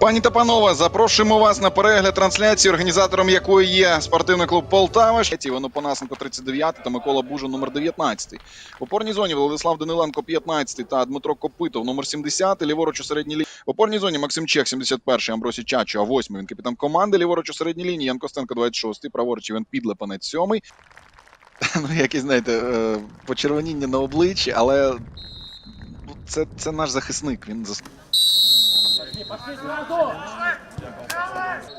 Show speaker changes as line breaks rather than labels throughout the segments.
Пані та панове, запрошуємо вас на перегляд трансляції, організатором якої є спортивний клуб Полтава. Івано Панасенко 39 та Микола Бужин номер 19. В опорній зоні Владислав Даниленко 15 та Дмитро Копитов номер 70. Ліворуч у середній лінії. В опорній зоні Максим Чех 71, Амбросі Чачо, а 8 він капітан команди. Ліворуч у середній лінії Ян Костенко 26, праворуч Іван Підлепанець 7. Ну, якісь, знаєте, е, почервоніння на обличчі, але це, це наш захисник. Він зас...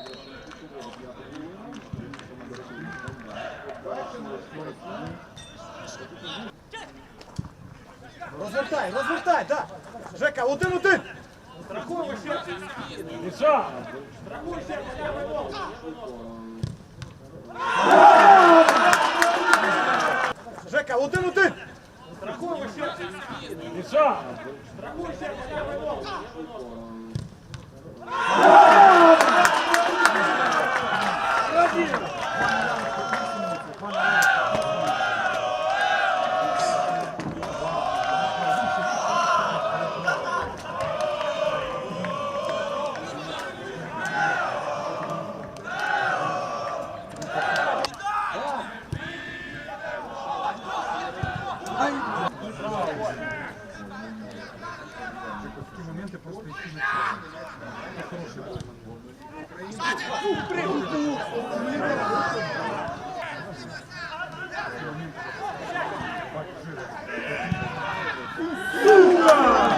Розвертай, розвертай, так. Жека, один один. Страхуй ще. Міша. Страхуй ще. Жека, один один. Страхуй ще. Міша. Страхуй ще.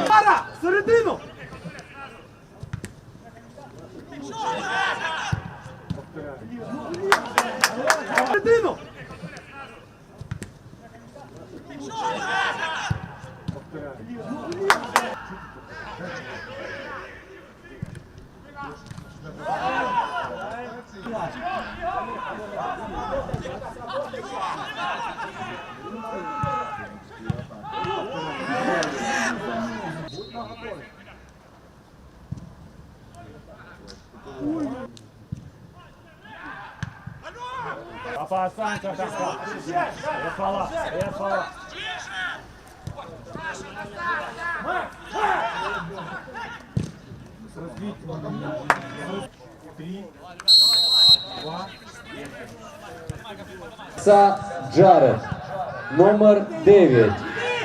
Пара! Середину! Середину!
Tá afastar, tá afastar. Eu ia falar, eu ia falar.
Са Джаред. Номер 9.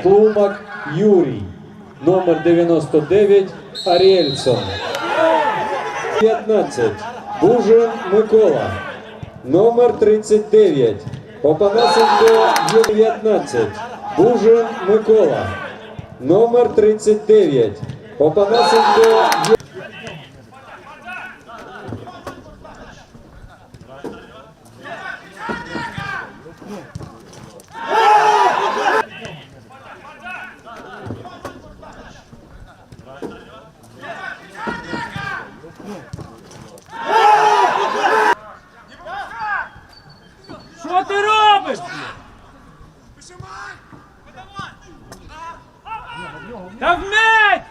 Клумак Юрій. Номер 99. Аріельсон. 15. Бужин Микола. Номер 39. Попанасенко Юрій 19. Бужин Микола. Номер 39. Попанасенко Юрій.
Що ти робиш? Та вмить!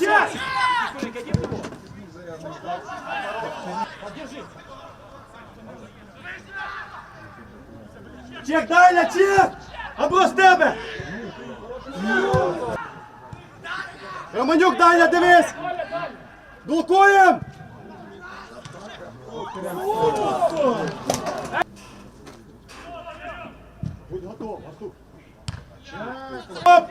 Час! Чек, Дайля, чек! Або з тебе! Романюк, Даня, дивись! Блокуєм! Будь готов, Артур. Оп!